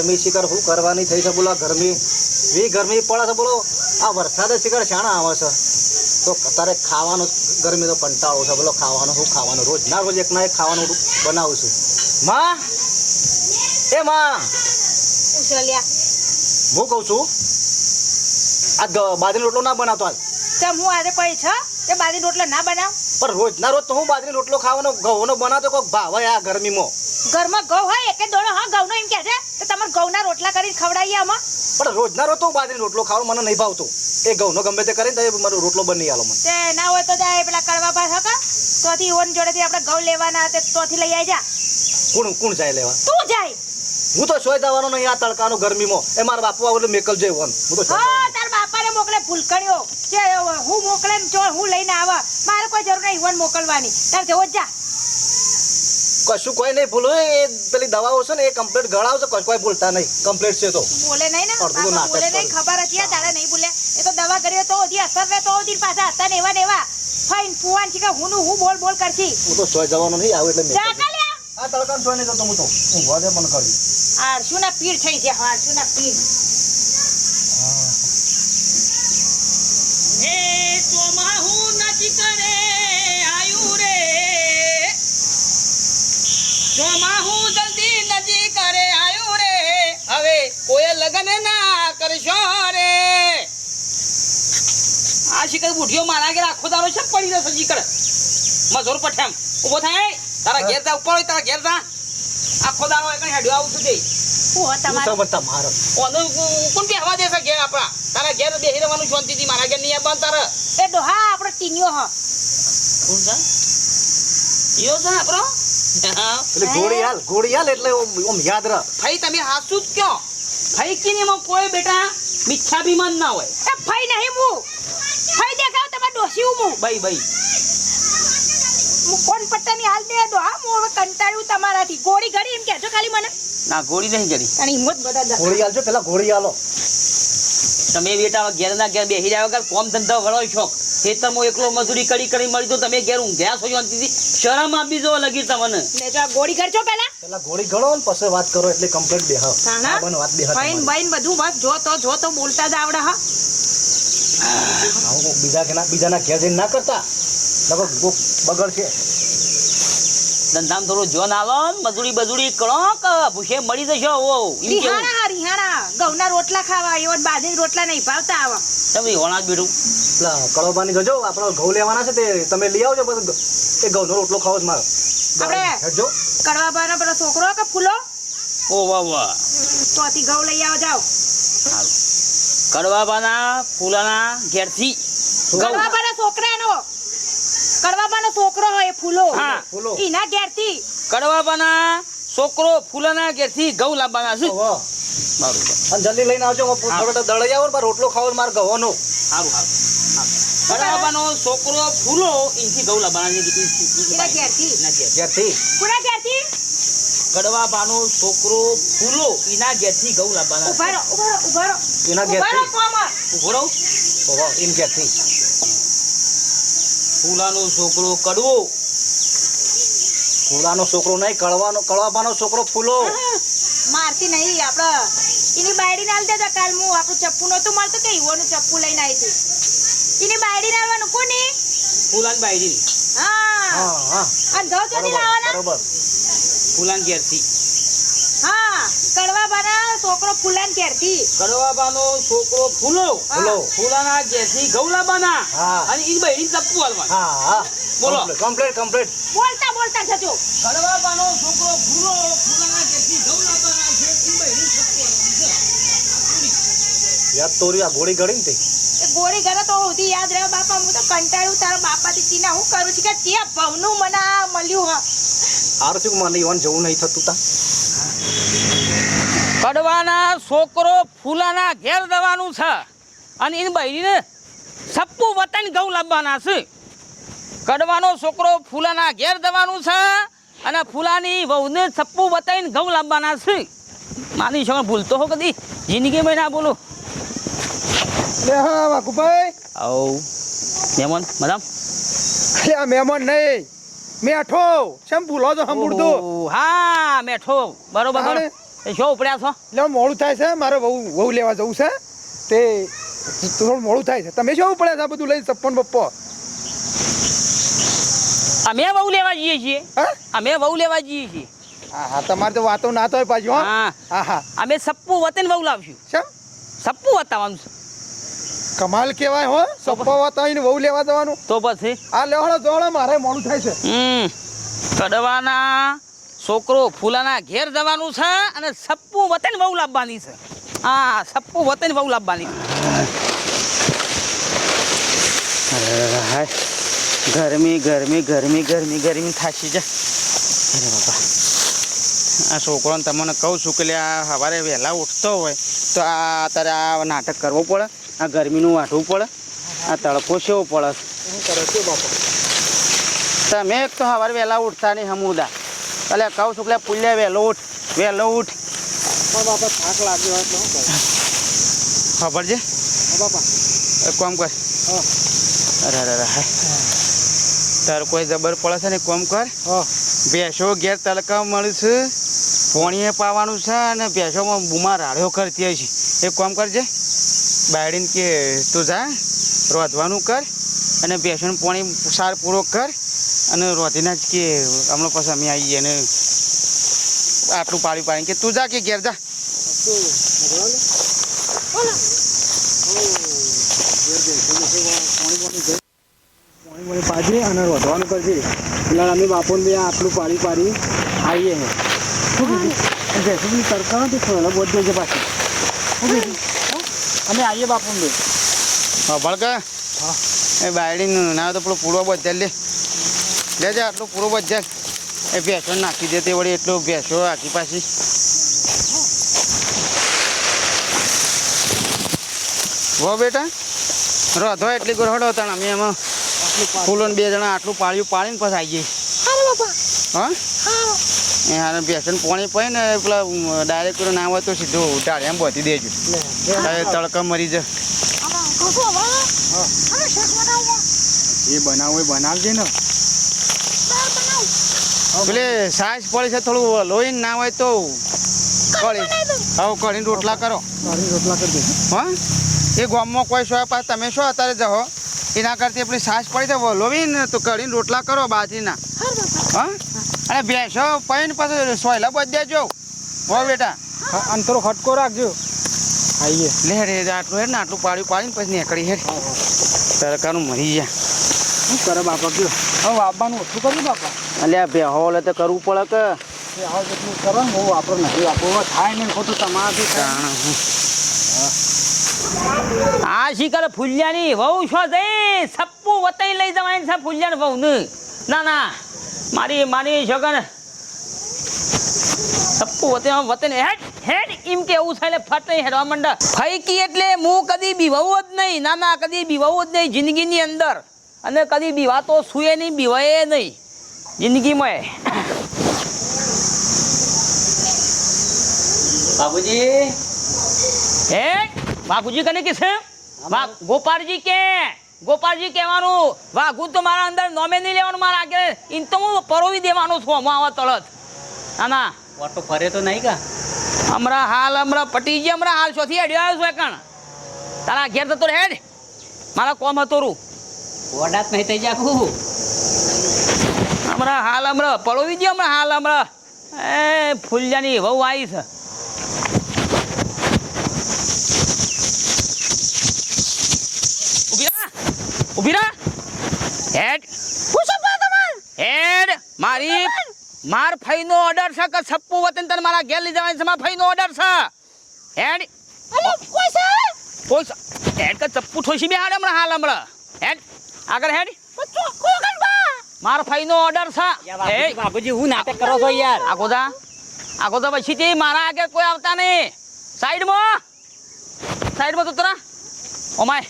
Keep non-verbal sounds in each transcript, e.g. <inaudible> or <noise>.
ગરમી શિખર શું કરવાની થઈ છે બોલો ગરમી? વી ગરમી પડે છે બોલો? આ વરસાદ શિખર શાણા આવે છે? તો તારે ખાવાનું ગરમી તો કંટાળો છે બોલો ખાવાનું શું ખાવાનું? રોજ ના રોજ એક ના એક ખાવાનું બનાવું છું. માં? એ માં! હું કહું છું આ બાજરી રોટલો ના બનાવતો આજ. ચમ હું આજે પડી છે? તે બાજરી રોટલો ના બનાવ? પણ રોજ ના રોજ તો હું બાજરી રોટલો ખાવાનો ઘઉંનો બનાવતો કોઈક ભાવે આ ગરમીમાં. ઘરમાં ઘઉં હોય એક દોડ હા ઘઉંનો એમ કહે છે તો તમારે ઘઉંના રોટલા કરીને ખવડાવીએ આમાં. પણ રોજ ના રોજ તો હું બાજરી રોટલો ખાવ મને નહીં ભાવતો. એ ઘઉંનો ગમે તે કરીને તો મારો રોટલો બની આલો મને. તે ના હોય તો જાય પેલા કડવા ભાત હકા તોથી ઓન જોડેથી આપણે ઘઉં લેવાના તે તોથી લઈ આવી જા. કોણ કોણ જાય લેવા? તું જાય. હું તો સોય દવાનો નહીં આ તડકાનો ગરમીમાં. એ મારા બાપુ આવે મેકલ જઈ વન હું તો હા તાર બાપાને મોકલે ભૂલકણ્યો. જે હું મોકલે ને હું લઈને આવે. મારે કોઈ જરૂર નહીં ઈવન મોકલવાની. તાર જવો જ જા. કશું કોઈ નહીં ભૂલું. એ પેલી દવાઓ છે ને એ કમ્પ્લીટ ગળાવશે કશું કોઈ ભૂલતા નહીં. કમ્પ્લીટ છે તો. બોલે નહીં ને? અડધું તો બોલે નહીં ખબર હતી તારે નહીં બોલે એ તો દવા કરીએ તો ઓધી અસર રહે તો ઓધી પાછા હતા ને એવા ને એવા. ફાઈન ફુવાન છે કે હું નું હું બોલ બોલ કરશી. હું તો સોય જવાનો નહીં આવું એટલે જા કાલ્યા. આ તડકાનો સોય નહીં જતો હું તો. હું દે મન કરી આરસુ ના પીર થઈ છે આરસુ ના પીર. જલ્દી કરે આયુ રે હવે કોઈ લગન ના કરશો રે. આ શિકર બુઢિયો મારા ઘેર આખો દારો છે પડી રહેશે શિકર મજોર પઠેમ ઊભો થાય? તારા ઘેર જા ઉપર હોય, તારા ઘેર જા. આખો દારો એક હેડ્યો આવું છું તે. હું હો હું તમારે? સમજતા મારો ઓનું કોણ બેહવા દેશે ઘેર આપણા? તારા ઘેર બેહી રહેવાનું શાંતિથી મારા ઘેર નહીં આવવાનું તારે. એ ડોહા આપણો ટીન્યો હ. યો છે આપણો. એટલે ઘોડિયાલ હાલ એટલે ઓમ ઓમ યાદ રહ ભાઈ તમે હાસુ જ કયો. ભાઈ કીની એમાં કોઈ બેટા મિથ્યા અભિમાન ના હોય. એ ભાઈ નહીં હું. ભાઈ દેખાવ તમે ડોસી હું ભાઈ ભાઈ હું કોણ પટ્ટાની હાલ દે ડોહા હું હવે કંટાળ્યું તમારાથી. ગોળી ઘડી એમ કહેજો ખાલી મને. ના ગોળી નહીં ઘડી. અને હિંમત બધા ગોળી હાલજો પેલા ગોળી હાલો તમે બેટા ઘેર ના ઘેર બેસી રહ્યા વગર કોમ ધંધો ગળો શોખ ખેતરમાં એકલો મજૂરી કરી કરી મળી તો તમે ઘેર ઊંઘ્યા છો શાંતિથી? શરમ આપી જો લગી તમને. લે જો ગોળી કરજો પેલા. પેલા ગોળી ગળો ને પછી વાત કરો એટલે કમ્પ્લીટ બે હા. આ બન વાત હા ફાઈન બાઈન બધું બસ જો તો જો તો બોલતા જ આવડે હા. આવું બીજા કેના બીજાના ઘેર જઈને ના કરતા? નકર બગડ છે. ધંધામાં થોડું જોન ને મજૂરી બજૂરી કરો કે મળી જશો ઓ રિહાણા રિહાણા. ઘઉંના રોટલા ખાવા એવો બાજરી રોટલા નહીં ભાવતા આવા. તમે હોણા જ બેઠું કળોબાની જજો આપણો ઘઉં લેવાના છે તે તમે લઈ આવજો પછી એ ઘઉંનો રોટલો ખાવો જ મારો. આપણે- હેડજો. કડવા બાનો પેલો છોકરો કે ફૂલો? ઓ વાહ વાહ. તો આથી ઘઉં લઈ આવો જાઓ. કડવા કડવાબાના ફૂલાના ઘેરથી. કડવા બાના છોકરાનો. કડવા બાનો છોકરો હોય એ ફૂલો. હા, ફૂલો. ઈના ઘેરથી. કડવાબાના છોકરો ફૂલાના ઘેરથી ઘઉં લાવવાના છું. બરોબર. અને જલ્દી લઈને આવજો હું. થોડો દળાઈ આવો રોટલો ખાવો મારે ઘઉંનો. સારું સારું કડવાબાનો છોકરો ફૂલો ઈ- ઈ- એના ઘેરથી? ઘેર. ઘેરથી. કોના ઘેરથી? છોકરો ફૂલો ઇના ઘેરથી ઘઉં લાવવાના ઉભારો રહો ઘેરથી. કોમર. ઊભો રહો. ઓહો, એમ ઘેરથી. ફૂલાનો છોકરો કડવો. ફૂલાનો છોકરો નહીં કળવાનો કળવાબાનો છોકરો ફૂલો. મારતી નહીં આપડે. એની બાયડી નાલ દેજો કાલ. હું આપણું ચપ્પુ નતું મળતું કે ઈવોનું ચપ્પુ લઈને આવી હતી. એની બાયડી લાવવાનું કોની? ફૂલાન બાયડી હા. હા હા. અને ઘઉં ચોથી લાવવાના? બરોબર. ફૂલાન ઘેરથી. હા કડવા બાના છોકરો ફૂલાન ઘેરથી. કડવાબાનો છોકરો ફૂલો. ફૂલો ફૂલાના ઘેરથી ગૌલા લાવવાના હા. અને ઈ બાયડી તપ્પુ હાલવાના. હા હા. બોલો. કમ્પ્લીટ કમ્પ્લીટ બોલતા બોલતા જજો. કડવાબાનો છોકરો ફૂલો. ફૂલાના ઘેરથી ઘઉં લાવવાના છે ઈ બાયરી ચપ્પુ હાલવાના. છે. યાદ તોરી આ ઘોડી ગળી ને તે. ગોળી ઘરે તો સુધી યાદ રહ્યો બાપા હું તો કંટાળ્યું તારા બાપાથી તીના હું કરું છું કે તે ભવનું મને આ મળ્યું હા હારું શું મને ઈવન જવું નહીં થતું તા. કડવાના છોકરો ફૂલાના ઘેર દવાનું છે અને એની બૈરીને સપ્પુ વતન ઘઉં લાવવાના છે. કડવાનો છોકરો ફૂલાના ઘેર દવાનું છે અને ફૂલાની વહુને સપ્પું વતાઈને ઘઉં લાવવાના છે. માની છો ભૂલતો હો કદી? જિંદગીમાં ના બોલો લે હા વાકુભાઈ આવ. મહેમાન મદામ અલે આ મહેમાન નહીં. મેઠો. શેમ ભૂલો છો ઓહ, હા મેઠો. બરોબર? એ શું ઉપડ્યા છો? એટલે મોડું થાય છે મારે વહુ વહુ લેવા જવું છે. તે થોડું મોડું થાય છે. તમે શું ઉપડ્યા છે આ બધું લઈ ચપ્પન બપ્પો? અમે વહુ લેવા જઈએ છીએ. હા? અમે વહુ લેવા જઈએ છીએ. હા હા તમારે તો વાતો ના થાય પાછું હા. હા. અમે સપ્પુ વતન વહુ લાવશું. સપ્પુ વતાવવાનું છે. કમાલ કહેવાય હો. સપ્પો અહીં વહુ લેવા જવાનું. તો પછી? આ લેવડો જોડો મારે મોડું થાય છે. હમ. કડવાના છોકરો ફૂલાના ઘેર જવાનું છે અને સપ્પુ વતન વહુ લાવવાની છે. હા સપ્પુ વતન વહુ લાવવાની. છે ગરમી ગરમી ગરમી ગરમી ગરમી થાશી જા. અરે બાપા. આ છોકરોને તમને કહું છું કે આ સવારે વહેલા ઉઠતો હોય તો આ અત્યારે આ નાટક કરવું પડે. આ ગરમીનું વાઢવું પડે આ તડકો સેવો પડે. તમે એક તો સવારે વહેલા ઉઠતા નહીં હમુદા. એટલે કહું છું કે પુલ્યા વહેલો ઉઠ વહેલો ઉઠ. પણ બાપા થાક લાગ્યો ખબર છે? બાપા. કોમ કર. અરે અરે અરે હાય. તાર કોઈ જબર પડે છે ને કોમ કર. હા. ભેંસો ઘેર તડકા મળશે પોણીએ પાવાનું છે અને ભેંસોમાં બુમા રાડ્યો કરતી હશે છે. એક કોમ કરજે. બાયડીને કે તું જા, રોધવાનું કર અને બેસણ પાણી સાર પૂરો કર અને રોધીને જ કે હમણાં પછી અમે આવીએ અને આટલું પાડી પાડી કે તું જા કે ઘેર જા પાણી પાજી અને રોધવાનું કરજે એટલે અમે બાપોને બે આટલું પાડી પાડી આવીએ શું કીધું જેસું તડકા નથી થોડા બોધ દેજે પાછી? અમે આવીએ બાપોને. બે ખબર કે હા. એ બાયડીનું ના તો પેલો પૂરો બજાર લે. લેજે આટલો પૂરો બજાર એ ભેંસો નાખી દે તે વળી એટલો ભેંસો આખી પાછી. વો બેટા રોધો એટલી ગોરહડો હતા અમે એમાં. ફૂલો બે જણા આટલું પાળ્યું પાળીને પછી આવી જઈએ હા? એ હારે બેસન પાણી પાય ને પેલા ડાયરેક્ટ ના હોય તો સીધું એમ બોધી દેજો. તડકા મરી જાય એ બનાવો એ બનાવજે ને. એટલે સાસ પડે છે થોડું લોહી ના હોય તો કળી હવે કઢીને રોટલા કરો. રોટલા કરજો હા? એ ગામમાં કોઈ શો પાછ તમે શું અત્યારે જહો એના કરતી આપણી સાસ પડી છે લોહી ને તો કરીને રોટલા કરો બાજરીના. હા? અને ભેંસો પૈન પાછું સોયલા બધ દેજો. હો બેટા. અંતરો ખટકો રાખજો. આવીએ લે રે આટલું હેડ ને આટલું પાડ્યું પાડીને પછી નીકળી હેડ તડકાનું મરી ગયા. શું કરે બાપા કયો? હવે વાપવાનું ઓછું કર્યું બાપા. અલ્યા ભેહો હોલ તો કરવું પડે કે? એ જેટલું કરો ને બહુ વાપરો નથી વાપરો. થાય નહીં ખોટું તમારાથી આ શિકર ફૂલ્યાની વહુ છો જઈ સપ્પુ વતાઈ લઈ જવાની છે ફૂલ્યાની વહુ ને ના ના. મારી મારી છોકર સપ્પુ વતે વતન હેડ હેડ એમ કે એવું થાય ફટ હેડવા માંડા. ફૈકી એટલે હું કદી બીવાવું જ નહીં ના ના કદી બીવાવું જ નહીં જિંદગીની અંદર. અને કદી બીવાતો સુએ નહીં બીવાય નહીં જિંદગીમાં. બાપુજી. હે? બાપુજી કને કે છે? ગોપાલજી કે? ગોપાલજી કહેવાનું વાઘુ તો મારા અંદર નોમે નહીં લેવાનું મારા આગળ. ઇન તો હું પરોવી દેવાનું છું હું આવા તળત. ના ના ઓટો ફરે તો નહીં કા? હમણાં હાલ હમણાં પટીજી હમણાં હાલ ચોથી અડ્યો આવ્યો છું એકણ તારા ઘેર તો હેડ મારા કોમ હતો રૂ. વડાત નહીં થઈ જાકું હમણાં હાલ હમણાં પરોવી દે હમણાં હાલ હમણાં. એ ફૂલજાની વહુ આવી છે ઊભી રહા ઊભી રહા. હેડ હેડ મારી માર ફઈનો ઓર્ડર છે કે છપ્પુ વતન તન મારા ઘેર લઈ જવાની છે? મારા ફઈનો ઓર્ડર છે. હેડ કોઈ સ- હેડ કે ચપ્પુ ઠોસી બે હાડ હમણાં હાલ હમણાં. હેડ આગળ હેડ માર ફઈનો ઓર્ડર છે. એ બાબુજી હું નાટક કરો છો યાર? આગો જા આગો જા પછી તે મારા આગળ કોઈ આવતા નહીં. સાઈડમાં સાઈડમાં તો તરા ઓમાય.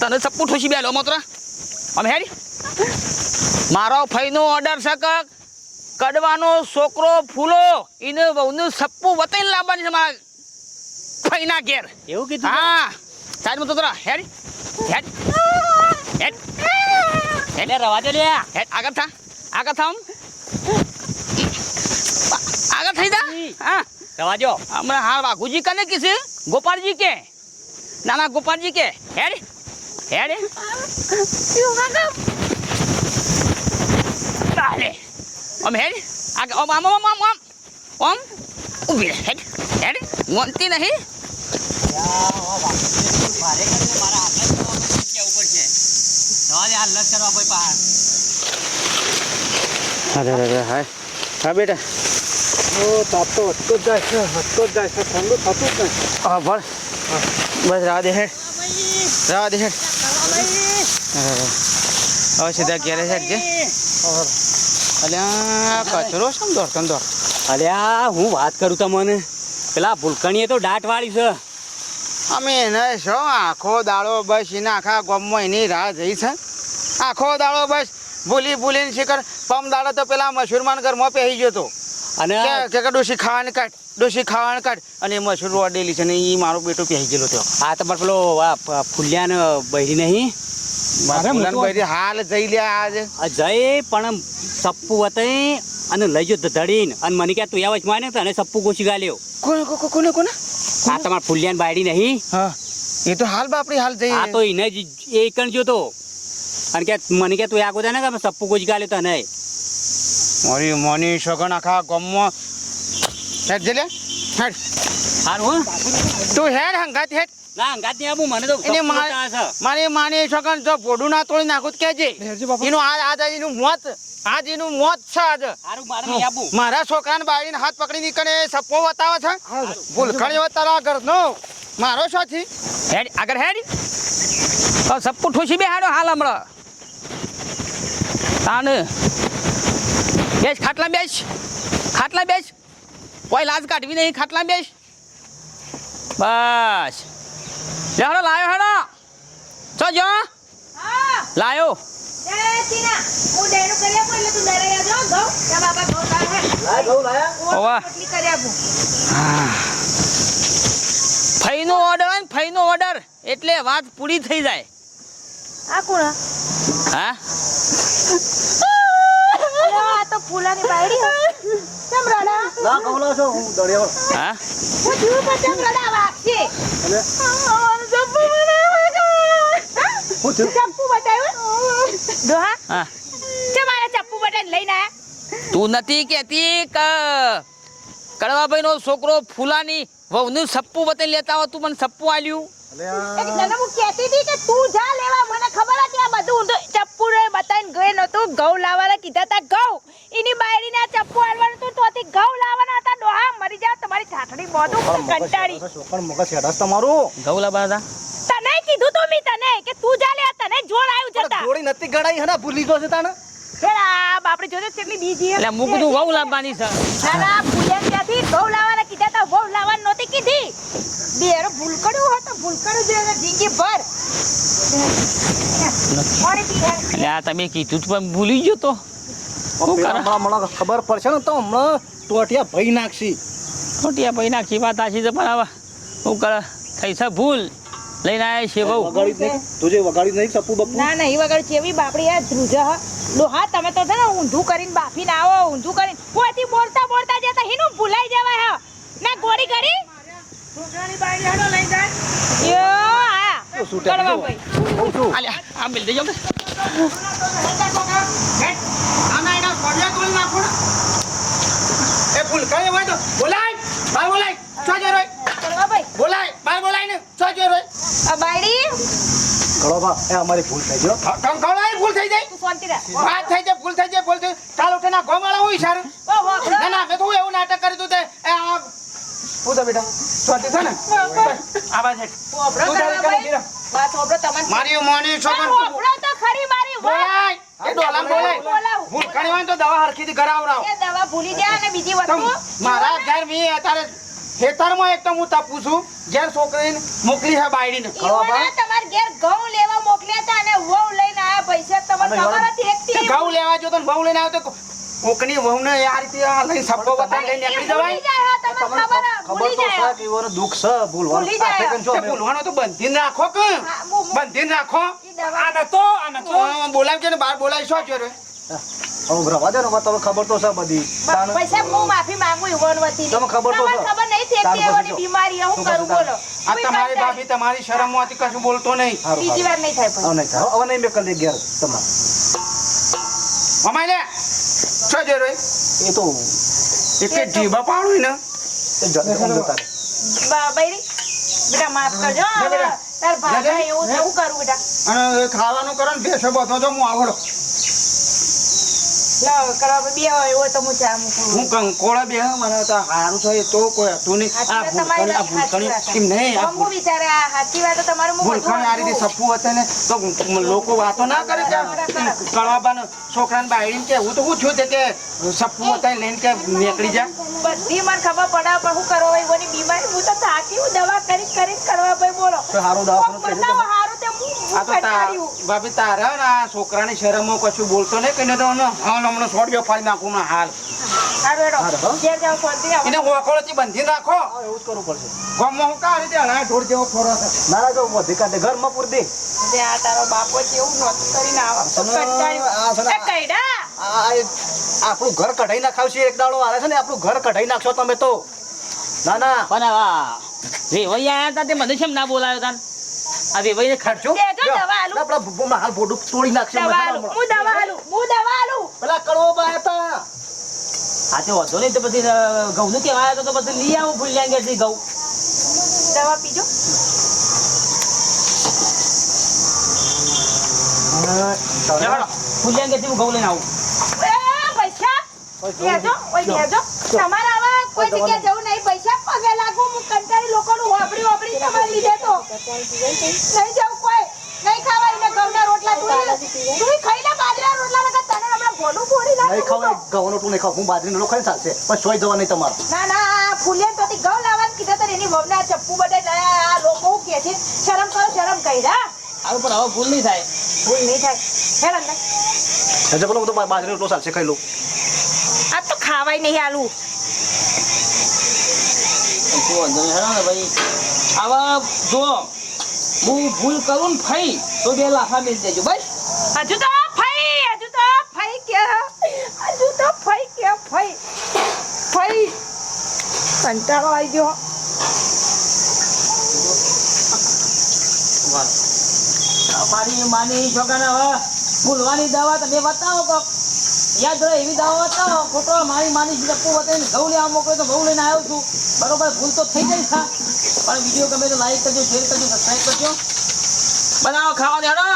તને સપુ ઠોસી બેલો મોતરા અમે હેરી. મારો ફઈનો ઓર્ડર છે કડવાનો છોકરો ફૂલો એને બહુને સપ્પુ વતન લાવવાની છે મારા ફઈના ઘેર. એવું કીધું હા. સાજ તો તરા હેડી હેડ હેડ એટલે રવા દે લે. હેડ આગળ થા. આગળ થા આગળ થઈ જા. હા. રવા જો હમણાં હા વાઘુજી કને કીધું? ગોપાલજી કે? ના ના ગોપાલજી કે હેડ હેડ. તાલે. ઓમ હેડ. આગળ ઓમ આમ આમ આમ આમ. ઓમ. ઊભી રહે. હેડ હેડ. મોનતી નહીં. અરે અરે હા હા બેટા. ઓ તાપ તો વધતો જ જાય છે વધતો જ જાય છે. ઠંડુ થતું જ નહીં હા ભણ બસ રાધે હેડ રાધે હેડ હવે સીધા ઘેરે હેડ જે અલ્યા કચરો શું ને દોડ? અલ્યા હું વાત કરું તમને. પેલા ભૂલકણીએ તો દાટ વાળી છે. અમે એને છો આખો દાડો બસ એને આખા ગામમાં એની રાહ જઈ છે. આખો દાડો બસ ભૂલી ભૂલીને શીખર પમ દાડો તો પેલા મશહૂરમાન ઘરમાં પહેરી ગયો તો. અને કે કડું કે કાઢ. ડોશી ખાવાનું કાઢ. અને મશહૂર રોડેલી છે ને એ મારો બેટો પહેરી ગયેલો તો આ તમારે પેલો ફૂલ્યાને બહેરી નહીં? બૈરી હાલ જઈ લ્યા આજે. જઈ પણ સપ્પુ વતાઈ અને લઈ જો ધડીને અને મને ક્યાં તું આવાજ માને તને સપ્પુ ગોચી ગાલ્યો. કોને કોને કોને? આ તમારે ફુલિયાન બાયડી નહીં? હા. એ તો હાલ બાપડી હાલ જઈ. આ તો એને જ એ કણ જોતો અને કે મને કે તું આગો ને કે સપ્પુ ગોચી ગાલ્યો તને મારી મોની સગન આખા ગામમાં હેડ જલે હેડ. હારું તું હેડ હંગાત હેડ. ના હંગાત નહીં આવું મને તો એને મારે માને છોકન તો મારી માની સગન જો પોડું ના તોડી નાખું કે કહેજે આ એનું આજ આજ એનું મોત આજ એનું મોત છે આજ. હારું મારે નહીં આવું મારા છોકરાને બાળીને હાથ પકડી નીકળે સપો બતાવે છે. ભૂલખણી તારા ઘરનો મારો સાથી હેડ આગળ હેડ. સપ્પુ ઠોસી બે હાડો હાલ હમણાં. તાન. બેસ ખાટલા બેસ. ખાટલા બેસ. કોઈ લાજ કાઢવી નહીં ખાટલા બેસ. બસ. હેડો લાયો હેડો. ચો જો. હા. લાયો. ફઈનો ઓર્ડર ને ફઈનો ઓર્ડર એટલે વાત પૂરી થઈ જાય. આ કોણ? હા? <laughs> અરે આ તો ફૂલાની બાયડી કેમ રડા? ના કવલો છો હું દળ્યો હા? હું જીવ પર કેમ રડા વાગશે અમારું ચપ્પુ બનાવ્યું. હા? ચપ્પુ બતાવ્યું? ડોહા? હા. ચમ મારા ચપ્પુ બતાવીને લઈને આયા? તું નથી કહેતી કે કડવાભાઈનો છોકરો ફૂલાની વહુનું સપ્પુ બતાવી લેતા હો તું મને સપ્પુ આલ્યું? તને હું કહેતી હતી કે તું જા લેવા મને ખબર હતી આ બધું ચપ્પુ રે નતું ઘઉં લાવવાના કીધા તા ઘઉં એની બાયરીને આ ચપ્પુ આલવાનું હતું તોથી ઘઉં લાવવાના હતા. ડોહા મરી જાવ તમારી ઠાઠડી બોધું કંટાળી. છોકણ મગજ હેડસ તમારું? ઘઉં લાવવા તને કીધું તો મી તને કે તું જા લે આ તને જોર આવ્યું જતા. જોડી નથી ગણાઈ હે ને? ભૂલી ગયો છે તાને હેડા બાપડે જોજે કેટલી બીજી હે. એટલે મૂકું તું ઘઉં લાવવાની છે. ના ના પૂજન ત્યાંથી ઘઉં લાવવાના કીધા તા ઘઉં લાવવાની નહોતી કીધી. બેરો ભૂલ કર્યું હોય તો ભૂલ કર્યું છે જિંદગી ભર. એટલે તમે કીધું તું પણ ભૂલી ગયો તો. હમણાં ખબર પડશે ને તો હમણાં ટોટિયા ભાઈ નાખશી. ટોટિયા ભાઈ નાખી વાત આશી છે પણ હવે શું કરે? થઈ છે ભૂલ. લઈને આવ્યા છે બહુ. વગાડી જ નહીં તુજે વગાડી નહીં સપુ બપુ. ના ના એ છે એવી બાપડી આ ધ્રુજા હ. ડોહા તમે તો છે ને ઊંધું કરીને બાફીને આવો ઊંધું કરીને. કોઈથી બોલતા બોલતા જતા હિનું ભૂલાઈ જવાય હ. ના ગોળી કરી. યો આ શું કરવા ભાઈ. કહું છું. આ બિલ દેજો ને. એ ફૂલ કરે હોય તો બોલાય બાય બોલાય છો જે રોય ભાઈ. બોલાય બાય બોલાય ને છો જો રોય આ બાયડી. ગળો બા એ અમારી ભૂલ થઈ ગયો કમ કવડાય ભૂલ થઈ જાય. તું શાંતિ રાખ. વાત થઈ જાય ભૂલ થઈ જાય ભૂલ થઈ કાલ ઉઠે ના ગોમાળા હોય સારું. ના ના મેં તો એવું નાટક તું તે પૂછો બેટા સ્વાતિ છે ને. વાત વાપરો મારી મોની આ છોકન તો ખરી મારી બોલાય. એ ડોલામ બોલાય. હોય ને તો દવા હરખીથી કરાવડાવ એ દવા ભૂલી જા અને બીજી વસ્તુ? મારા ઘર મી અત્યારે ખેતરમાં એક તો હું તપું છું. ઘેર છોકરીને મોકલી છે બાયડીને. તમાર ઘેર ઘઉં લેવા મોકલ્યા હતા અને વહુ લઈને આયા પૈસા તમારે અને ખબર હતી તે એકથી ઘઉં લેવા જો તો ને વહુ લઈને આવ્યો તો કોકની વહુને આ રીતે લઈને સબ્બો બતા લઈને નીકળી જવાય? તમને ખબર હે, ખબર તો છે કે ઓર દુઃખ છે ભૂલવાનું. સાથે જાય. છો ભૂલવાનું તો બંધીન રાખો કે? બંધીન રાખો. આ નતો આ નતો. બોલાવ કે બહાર બાર બોલાવી હવે રવા દે ને તમે ખબર તો છે બધી. પૈસા હું માફી માંગુ યુવાન વતી તમને ખબર તો ખબર નહીં તાર થતી એવાની બીમારી છે, હું કરું બોલો. આ તમારી. ભાભી તમારી શરમમાંથી કશું બોલતો નહીં. બીજી. વાર નહીં થાય હવે નહીં થાય. હવે નહીં મેં કરી દે ઘેર તમારે. અમાય લે. છો જો રોય એ તો એટલે જીભા પાડું ને. એ જ- આમ જતા બા- બૈરી બેટા માફ કરજો. બેટા. તાર ભાભા એવું જા. એવું કરું બેટા? અને ખાવાનું કરો ને ભેસો બધો તો હું આવડો લાવ, કરવા બે હોય એવો તો હું ચા કંકોળા બે મને તો હારું છે તો કોઈ હતું નહીં. આ ભૂલકણી આ ભૂલકણી એમ નહીં આ આ રીતે હતું. ને તો લોકો વાતો ના કરે કે કળવાબાને છોકરાને બાયડીને કે હું તો હું છું તે કે સપુ હતા લઈને કે નીકળી જા. બધી મને ખબર પડે પણ હું કરો એની બીમારી હું તો થાકી હું દવા કરી કરી કરવા ભાઈ બોલો. સારું દવા દવાખાનું તે આ તો તાર કંટાળ્યું. ભાભી તારા ને આ છોકરાની શરમમાં કશું બોલતો નહીં કે તો હાલ હમણાં છોડ્યો ફાડી નાખું હમણાં હાલ. એને ઓળખોળથી બંધી રાખો એવું જ કરવું પડશે. ગામમાં હું કા રીતે હણા ઢોર જેવો ફરો છે? ના ના તો વધી કાઢે ઘરમાં પૂરી આ તારો બાપો એવું નહોતું કરીને. તો ને- આપણું ઘર કઢાઈ નાખાવશે એક દાડો આવે છે ને આપણું ઘર કઢાઈ નાખશો તમે તો. ના ના. પણ હતા તે મને કેમ ના બોલાયો તા આ વેવાઈને ખર્ચો દેજો દવા આલું. આપણા ભૂપોમાં હાલ ફોટો તોડી નાખશે દવા મસાલા હું દવા આલું. હું દવા આલું. પેલા કડવો બાય હતા હા તે વાંધો નહીં તો પછી ઘઉં નું કહેવાય તો પછી લઈ આવું ભૂલ લાગે છે ઘઉં. દવા પીજો. ફૂલ્યા ઘેરથી હું ઘઉં લઈને આવું. પૈસા. તમારે કોઈ જગ્યાએ જવું લાગુ હું કંટાળી લોકોનું વાપરી વાપરી તમારે લીધે તો. નહીં જાવ કોઈ. નહીં ખાવા એને ઘઉંના રોટલા તું તું ખાઈ લે બાજરા રોટલા નકર તને હમણાં ભોડું ફોડી નહીં ખાવાય તો. ઘઉંનો તું નહીં ખાવ. હું બાજરીનો લોટ ખાઈ ચાલશે. પણ સોય જવા નહીં તમારે. ના ના ફૂલે તો ઘઉં લાવવાનું કીધા તો એની વહુના ચપ્પુ બધે લાયા. આ લોકો કે કહે છે? શરમ કરો શરમ કર્યા આ ઉપર હવે ભૂલ નહીં થાય. ભૂલ નહીં થાય. હે રંગ હજુ બોલો હું તો બાજરીનો રોટલો ચાલશે ખાઈ લઉં. આ તો ખાવાય નહીં આલું. શું વાંધો નહીં. હેડો ને ભાઈ. આવા જો હું ભૂલ કરું ને ફઈ તો બે લાફા મેળ દેજો. બસ. હજુ તો ફઈ હજુ તો ફઈ કે હજુ તો ફઈ કે ફઈ. ફઈ. કંટાળો આવી ગયો. મારી માની છોકરાને હવે ભૂલવાની દવા તમે બતાવો કોક. યાદ રહે એવી દાવો હતા ખોટો મારી માની જપ્પો બતાવીને ઘઉં લેવા મોકલે તો ઘઉં લઈને આવ્યો છું. બરોબર, ભૂલ તો થઈ ગઈ છે. પણ વીડિયો ગમે તો લાઈક કરજો શેર કરજો સબસ્ક્રાઈબ કરજો. બનાવો ખાવાની હડો